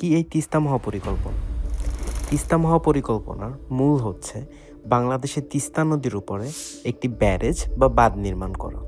কি এই তিস্তা মহাপরিকল্পনা? তিস্তা মহাপরিকল্পনার মূল হচ্ছে বাংলাদেশের তিস্তা নদীর উপরে একটি ব্যারেজ বা বাঁধ নির্মাণ করা।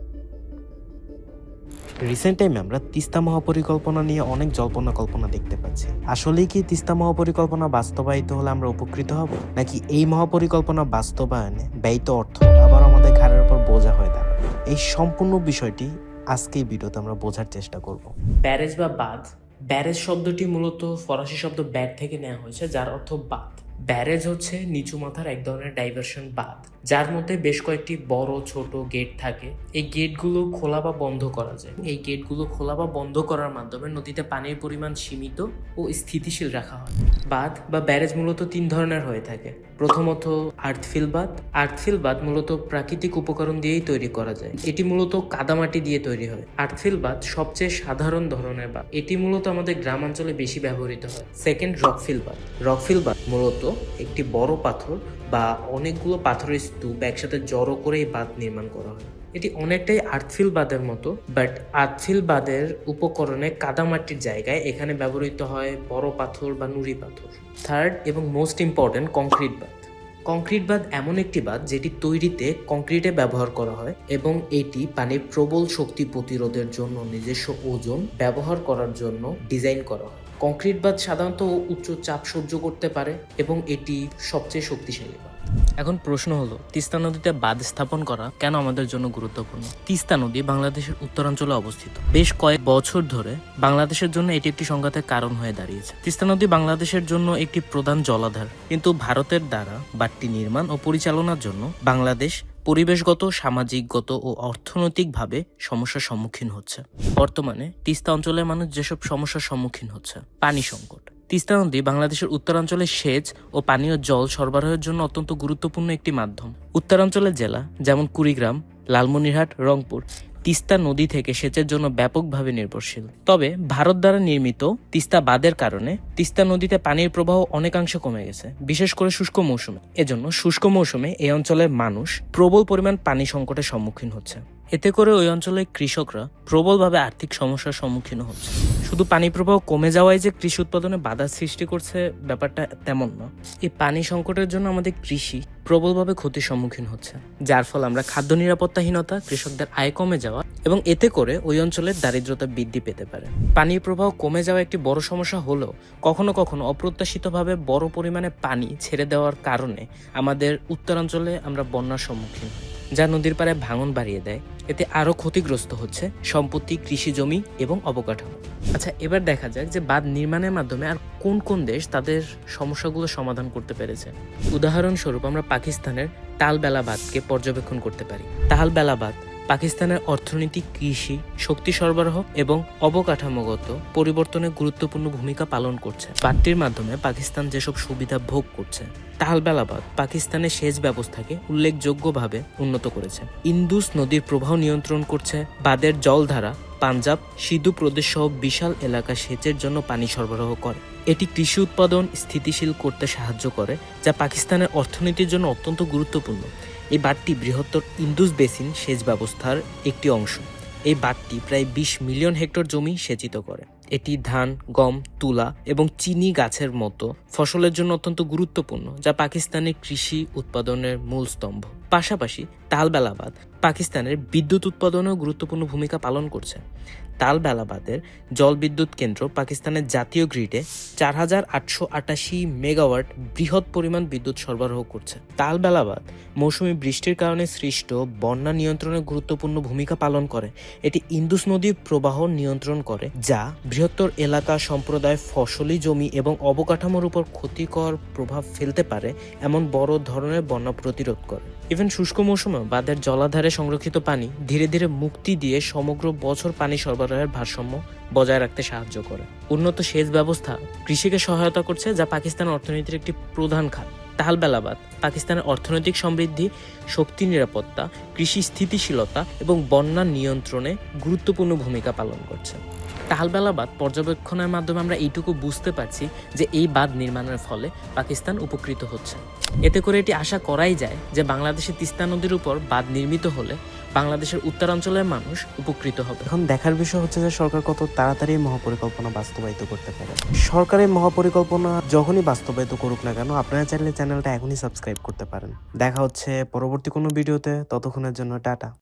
রিসেন্ট টাইমে আমরা তিস্তা মহাপরিকল্পনা নিয়ে অনেক জল্পনা কল্পনা দেখতে পাচ্ছি। আসলেই কি তিস্তা মহাপরিকল্পনা বাস্তবায়িত হলে আমরা উপকৃত হব? নাকি এই মহাপরিকল্পনা বাস্তবায়নে ব্যয়িত অর্থ আবার আমাদের ঘাড়ের উপর বোঝা হয়ে দাঁড়াবে? এই সম্পূর্ণ বিষয়টি আজকে ভিডিওতে আমরা বোঝার চেষ্টা করব। ব্যারেজ বা বাঁধ ব্যারেজ শব্দটি মূলত ফরাসি শব্দ ব্যাট থেকে নেওয়া হয়েছে, যার অর্থ বাদ ব্যারেজ হচ্ছে নিচু মাথার এক ধরনের ডাইভার্সন বাঁধ। যার মধ্যে বেশ কয়েকটি বড়, ছোট গেট থাকে। এই গেটগুলো খোলা বা বন্ধ করা যায়। এই গেটগুলো খোলা বা বন্ধ করার মাধ্যমে নদীতে পানির পরিমাণ সীমিত ও স্থিতিশীল রাখা হয়। বাঁধ বা ব্যারেজ মূলত তিন ধরনের হয়ে থাকে। প্রথমত আর্থফিল বাঁধ। আর্থফিল বাঁধ মূলত প্রাকৃতিক উপকরণ দিয়েই তৈরি করা যায়। এটি মূলত কাদামাটি দিয়ে তৈরি হয়। আর্থফিল বাঁধ সবচেয়ে সাধারণ ধরনের বাঁধ। এটি মূলত আমাদের গ্রামাঞ্চলে বেশি ব্যবহৃত হয়। সেকেন্ড রকফিল বাঁধ। রকফিল বাঁধ মূলত একটি বড় পাথর বা অনেকগুলো পাথরের স্তূপ একসাথে জড়ো করে এই বাঁধ নির্মাণ করা হয়। এটি অনেকটাই আর্থফিল বাঁধের মতো বাট আর্থফিল বাঁধের উপকরণে কাদামাটির জায়গায় এখানে ব্যবহৃত হয় বড় পাথর বা নুড়ি পাথর। থার্ড এবং মোস্ট ইম্পর্ট্যান্ট কংক্রিট বাঁধ। কংক্রিট বাঁধ এমন একটি বাঁধ যেটি তৈরিতে কংক্রিটে ব্যবহার করা হয় এবং এটি পানির প্রবল শক্তি প্রতিরোধের জন্য নিজস্ব ওজন ব্যবহার করার জন্য ডিজাইন করা হয়। কংক্রিট বাঁধ সাধারণত উচ্চ চাপ সহ্য করতে পারে এবং এটি সবচেয়ে শক্তিশালী বাঁধ। এখন প্রশ্ন হলো, তিস্তা নদীতে বাঁধ স্থাপন করা কেন আমাদের জন্য গুরুত্বপূর্ণ? তিস্তা নদী বাংলাদেশের উত্তরাঞ্চলে অবস্থিত। বেশ কয়েক বছর ধরে বাংলাদেশের জন্য এটি একটি সংঘাতের কারণ হয়ে দাঁড়িয়েছে। তিস্তা নদী বাংলাদেশের জন্য একটি প্রধান জলাধার, কিন্তু ভারতের দ্বারা বাঁধটি নির্মাণ ও পরিচালনার জন্য বাংলাদেশ পরিবেশগত, সামাজিকগত ও অর্থনৈতিকভাবে সমস্যার সম্মুখীন হচ্ছে। বর্তমানে তিস্তা অঞ্চলের মানুষ যেসব সমস্যার সম্মুখীন হচ্ছে, পানি সংকট তিস্তা নদী বাংলাদেশের উত্তরাঞ্চলে সেচ ও পানীয় জল সরবরাহের জন্য অত্যন্ত গুরুত্বপূর্ণ একটি মাধ্যম। উত্তরাঞ্চলের জেলা, যেমন কুড়িগ্রাম, লালমনিরহাট, রংপুর, তিস্তা নদী থেকে সেচের জন্য ব্যাপকভাবে নির্ভরশীল। তবে ভারত দ্বারা নির্মিত তিস্তা বাঁধের কারণে তিস্তা নদীতে পানির প্রবাহ অনেকাংশে কমে গেছে, বিশেষ করে শুষ্ক মৌসুমে। এজন্য শুষ্ক মৌসুমে এই অঞ্চলের মানুষ প্রবল পরিমাণ পানি সংকটের সম্মুখীন হচ্ছে। এতে করে ওই অঞ্চলের কৃষকরা প্রবলভাবে আর্থিক সমস্যার সম্মুখীন হচ্ছে। শুধু পানি প্রবাহ কমে যাওয়ায় যে কৃষি উৎপাদনে বাধা সৃষ্টি করছে ব্যাপারটা তেমন না। এই পানি সংকটের জন্য আমাদের কৃষি প্রবলভাবে ক্ষতির সম্মুখীন হচ্ছে, যার ফলে আমরা খাদ্য নিরাপত্তাহীনতা, কৃষকদের আয় কমে যাওয়া এবং এতে করে ওই অঞ্চলের দারিদ্রতা বৃদ্ধি পেতে পারে। পানির প্রবাহ কমে যাওয়া একটি বড় সমস্যা হলেও কখনো কখনো অপ্রত্যাশিতভাবে বড় পরিমাণে পানি ছেড়ে দেওয়ার কারণে আমাদের উত্তরাঞ্চলে আমরা বন্যার সম্মুখীন যা নদীর পাড়ে ভাঙন বাড়িয়ে দেয়। এতে আরও ক্ষতিগ্রস্ত হচ্ছে সম্পত্তি, কৃষি জমি এবং অবকাঠামো। আচ্ছা এবার দেখা যাক যে বাঁধ নির্মাণের মাধ্যমে আর কোন কোন দেশ তাদের সমস্যাগুলো সমাধান করতে পেরেছে। উদাহরণস্বরূপ আমরা পাকিস্তানের তালবেলা বাঁধকে পর্যবেক্ষণ করতে পারি। তালবেলা বাঁধ পাকিস্তানের অর্থনীতি কৃষি, শক্তি সরবরাহ এবং অবকাঠামোগত পরিবর্তনে গুরুত্বপূর্ণ ভূমিকা পালন করছে। পার্টির মাধ্যমে পাকিস্তান যেসব সুবিধা ভোগ করছে তালবেলাবাদ পাকিস্তানের সেচ ব্যবস্থাকে উল্লেখযোগ্যভাবে উন্নত করেছে। ইন্দুস নদীর প্রবাহ নিয়ন্ত্রণ করছে, বাদের জলধারা পাঞ্জাব সিধু প্রদেশ সহ বিশাল এলাকা সেচের জন্য পানি সরবরাহ করে। এটি কৃষি উৎপাদন স্থিতিশীল করতে সাহায্য করে, যা পাকিস্তানের অর্থনীতির জন্য অত্যন্ত গুরুত্বপূর্ণ। এই বাঁধটি বৃহত্তর ইন্দুস বেসিন সেচ ব্যবস্থার একটি অংশ। এই বাঁধটি প্রায় বিশ মিলিয়ন হেক্টর জমি সেচিত করে। এটি ধান, গম, তুলা এবং চিনি গাছের মতো ফসলের জন্য অত্যন্ত গুরুত্বপূর্ণ, যা পাকিস্তানের কৃষি উৎপাদনের মূল স্তম্ভ। পাশাপাশি তালবেলাবাদ পাকিস্তানের বিদ্যুৎ উৎপাদনেও গুরুত্বপূর্ণ ভূমিকা পালন করছে। তালবেলাবাদের জলবিদ্যুৎ কেন্দ্র পাকিস্তানের জাতীয় গ্রিডে চার হাজার আটশো আটাশি মেগাওয়াট বৃহৎ পরিমাণ বিদ্যুৎ সরবরাহ করছে। তালবেলাবাদ মৌসুমী বৃষ্টির কারণে সৃষ্ট বন্যা নিয়ন্ত্রণে গুরুত্বপূর্ণ ভূমিকা পালন করে। এটি ইন্দুস নদীর প্রবাহ নিয়ন্ত্রণ করে, যা বৃহত্তর এলাকা সম্প্রদায় ফসলি জমি এবং অবকাঠামোর উপর ক্ষতিকর প্রভাব ফেলতে পারে, এমন বড় ধরনের বন্যা প্রতিরোধ করে। ইভেন শুষ্ক মৌসুমে বাঁধের জলাধারে সংরক্ষিত পানি ধীরে ধীরে মুক্তি দিয়ে সমগ্র বছর পানি সরবরাহের ভারসাম্য বজায় রাখতে সাহায্য করে। উন্নত সেচ ব্যবস্থা কৃষিকে সহায়তা করছে, যা পাকিস্তান অর্থনীতির একটি প্রধান খাত। তালবেলাবাদ পাকিস্তানের অর্থনৈতিক সমৃদ্ধি, শক্তি নিরাপত্তা, কৃষি স্থিতিশীলতা এবং বন্যা নিয়ন্ত্রণে গুরুত্বপূর্ণ ভূমিকা পালন করছে। টালবেলা বাঁধ পর্যবেক্ষণের মাধ্যমে আমরা এইটুকু বুঝতে পারছি যে এই বাঁধ নির্মাণের ফলে পাকিস্তান উপকৃত হচ্ছে। এতে করে এটি আশা করাই যায় যে বাংলাদেশের তিস্তা নদীর উপর বাঁধ নির্মিত হলে বাংলাদেশের উত্তরাঞ্চলের মানুষ উপকৃত হবে। এখন দেখার বিষয় হচ্ছে যে সরকার কত তাড়াতাড়ি মহাপরিকল্পনা বাস্তবায়িত করতে পারে। সরকারের মহাপরিকল্পনা যখনই বাস্তবায়িত করুক না কেন, আপনারা চাইলে চ্যানেলটা এখনই সাবস্ক্রাইব করতে পারেন। দেখা হচ্ছে পরবর্তী কোনো ভিডিওতে, ততক্ষণের জন্য টাটা।